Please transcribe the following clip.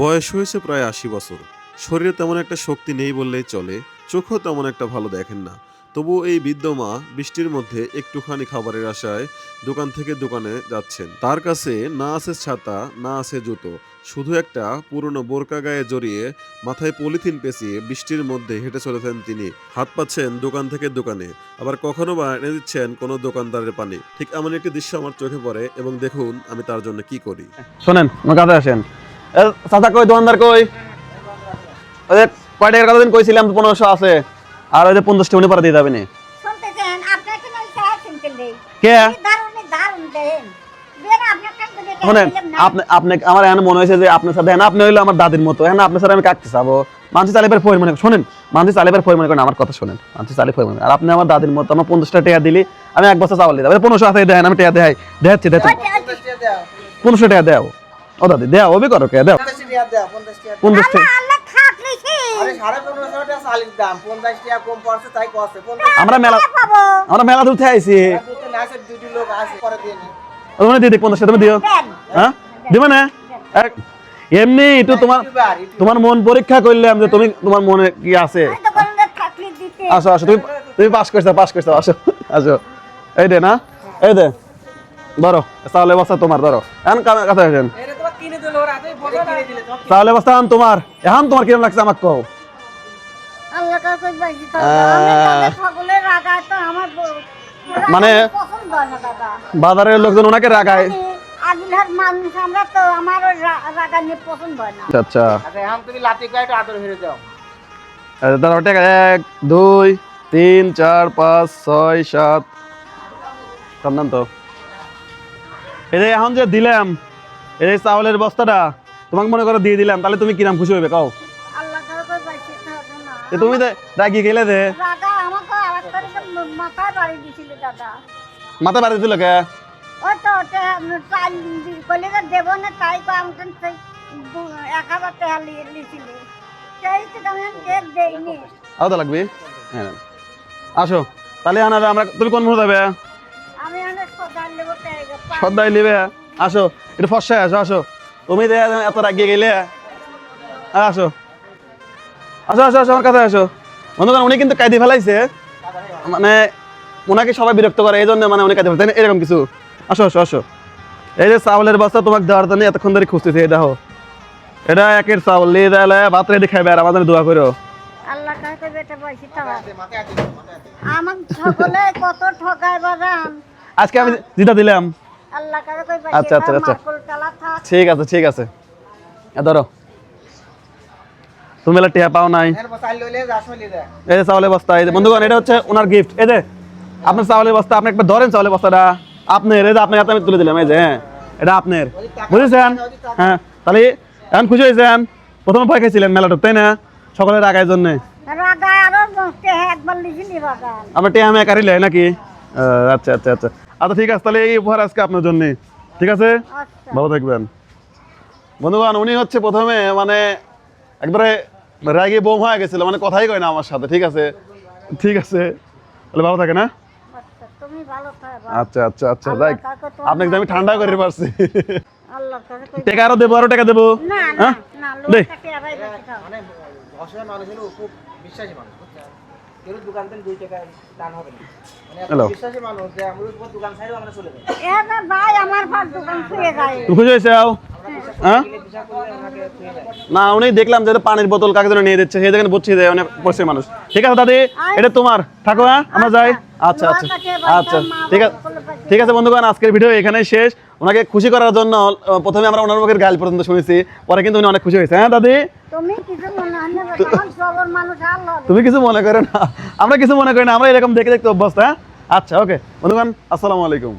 বয়স হয়েছে প্রায় আশি বছর। শরীরে তেমন একটা শক্তি নেই বললেই চলে, চোখও তেমন একটা ভালো দেখেন না। তবু এই বৃদ্ধ মা বৃষ্টির মধ্যে একটুখানি খাবারের আশায় দোকান থেকে দোকানে যাচ্ছেন। তার কাছে না আছে ছাতা, না আছে জুতো, শুধু একটা পুরনো বোরকা গায়ে জড়িয়ে মাথায় পলিথিন পেঁচিয়ে বৃষ্টির মধ্যে হেঁটে চলেছেন তিনি। হাত পাচ্ছেন দোকান থেকে দোকানে, আবার কখনো বা এনে দিচ্ছেন কোনো দোকানদারের পানি। ঠিক এমন একটি দৃশ্য আমার চোখে পড়ে এবং দেখুন আমি তার জন্য কি করি। শোনেন আসেন। চাচা কই দোকানদার কই? ওই যে কয় টাকার কথা দিন কইছিলাম পনেরোশো আছে। আর ওই যে পঞ্চাশটা উনি পরে দিয়ে যাবেন। কি? দেখে শোনেন আপনি আপনি আমার এখন মনে হয়েছে যে আপনার সাথে হ্যাঁ আপনি হইল আমার দাদির মতো। হ্যাঁ আপনার সাথে আমি কাটতে চাবো। মানসি চালিবার ফোর মনে শোনেন মানসি চালিবার ফোর মনে করেন আমার কথা শোনেন। মানসি চালি ফোর মনে আর আপনি আমার দাদির মতো আমার পঞ্চাশটা টাকা দিলি আমি এক বছর চাওয়াল দিই পনেরোশো আছে দেন আমি টাকা দেখাই দেখাচ্ছি দেখাচ্ছি। ওই যে- ওই যে- পনেরোশো টাকা দেও। ও দাদি দেও ওবি করো কে দেও পঞ্চাশ টাকা আমরা মেলা আমরা মেলা দূর থেকে আইছি দিয়ে তুমি দিয়ে পঞ্চাশ তুমি দিও। হ্যাঁ? দিবে না? এমনি একটু তোমার মন পরীক্ষা করলাম যে তুমি তোমার মনে কি আছে? আসো আসো তুমি তুমি পাস করছ পাস করছ আসো আসো। এই দে না? এই দে। ধরো চাউলে বস্তা তোমার ধরো। এখন কামে কথা হয়েছেন এটা তোমার এখন তোমার কিরম লাগছে আমাকে কও? মানে- বাজারের লোকজন ওনাকে রাগায়। মানুষ আমরা তো আমার রাগা নিয়ে পছন্দ হয় না। আচ্ছা আচ্ছা। আচ্ছা এখন তুমি লাঠি একটু আদর হেরে দাও। এই ধরো এক দুই তিন চার পাঁচ ছয় সাত। সন্ধান তো। এই যে এখন যে দিলাম এই যে চাউলের বস্তাটা তোমাকে মনে করো দিয়ে দিলাম তাহলে তুমি কিরাম খুশি কাও? হবে না। তুমি দে রাগি গেলে দে। মাথা বাড়ি দিল কে? লাগবে? হ্যাঁ। আসো তাহলে আনাবে আমরা তুমি কোন মুহূর্তে যাবে? সদাই নিবে? আসো একটু ফসায় আসো আসো। তুমি এত রাগিয়ে গেলে? আসো। আসো আসো আসো আমার কাছে আসো। বন্ধুগণ উনি কিন্তু কায়দি ফেলাইছে। মানে ওনাকে সবাই বিরক্ত করে এই জন্য মানে উনি কায়দি ফেলাইছে। এরকম কিছু। আসো আসো আসো। এই যে চাউলের বস্তা তোমাকে দেওয়ার জন্য এতক্ষণ ধরে খুঁজতেছি এই দেখো। এটা একের চাউল। লিয়ে দেয় ভাত রেডি খাইবে আর আমাদের দোয়া করো। আল্লাহ কাছে বেটা পাইছি তো মাথায় হাতে দাও, মাথায় হাতে দাও। আমার সকলে কত ঠকায় বাজান। আজকে আমি যেটা দিলাম। আল্লাহ কাছে কই আচ্ছা, আচ্ছা, আচ্ছা। ঠিক আছে ঠিক আছে। ধরো। তুমি এলা টিয়া পাও নাই। এই যে চাউলের বস্তা এই যে বন্ধুগণ এটা হচ্ছে ওনার গিফট এই যে আপনার চাউলের বস্তা আপনি একবার ধরেন চাউলের বস্তাটা। আপনার এই যে আপনার হাতে আমি তুলে দিলাম এই যে হ্যাঁ এটা আপনার। বুঝেছেন? হ্যাঁ তাহলে এখন খুশি হয়েছেন? প্রথমে ভয় খাইছিলেন মেলাটা তাই না? সকলের আগায় জন্য। রাগায় বাগান আমরা টিয়া আমি একারিলে নাকি? আচ্ছা আচ্ছা আচ্ছা। আচ্ছা ঠিক আছে তাহলে এই উপহার আজকে আপনার জন্য। ঠিক আছে? আচ্ছা। ভালো থাকবেন। বন্ধুগণ উনি হচ্ছে প্রথমে মানে একবারে রাগে বোম হয়ে গেছিল মানে কথাই কয় না আমার সাথে ঠিক আছে? ঠিক আছে। তাহলে ভালো থাকে না আচ্ছা তুমি ভালো থাকো। আচ্ছা আচ্ছা আচ্ছা যাই আপনাকে আমি ঠান্ডা করে পারছি। টাকা আরও দেবো আরও টাকা দেবো। না না হ্যাঁ? দে। কেউ দোকান থেকে দুই টাকা দান হবে না। মানে এত Hello. বিশ্বাসী মানুষ যে আমরা উপর দোকান ছাড়েও আমরা চলে যাই। এ না ভাই আমার ভাত দোকান খুলে যায়। তুমি খুশি হয়েছে আও? হ্যাঁ? উনি দেখলাম যে পানির বোতল কাকে যেন নিয়ে দিচ্ছে সেই দেখেন বুঝছি যে অনেক পড়ছে মানুষ। ঠিক আছে দাদি এটা তোমার। থাকো হ্যাঁ? আমরা যাই। আচ্ছা। আচ্ছা আচ্ছা। ঠিক আছে ঠিক আছে বন্ধুগণ আজকের ভিডিও এখানেই শেষ। ওনাকে খুশি করার জন্য প্রথমে আমরা ওনার মুখের গাল পর্যন্ত শুনেছি পরে কিন্তু উনি অনেক খুশি হয়েছে। হ্যাঁ দাদি? তুমি কিছু মনে করে না আমরা কিছু মনে করি না আমরা এরকম দেখে দেখতে অভ্যস্ত হ্যাঁ? আচ্ছা ওকে। অনুগান আসসালামু আলাইকুম।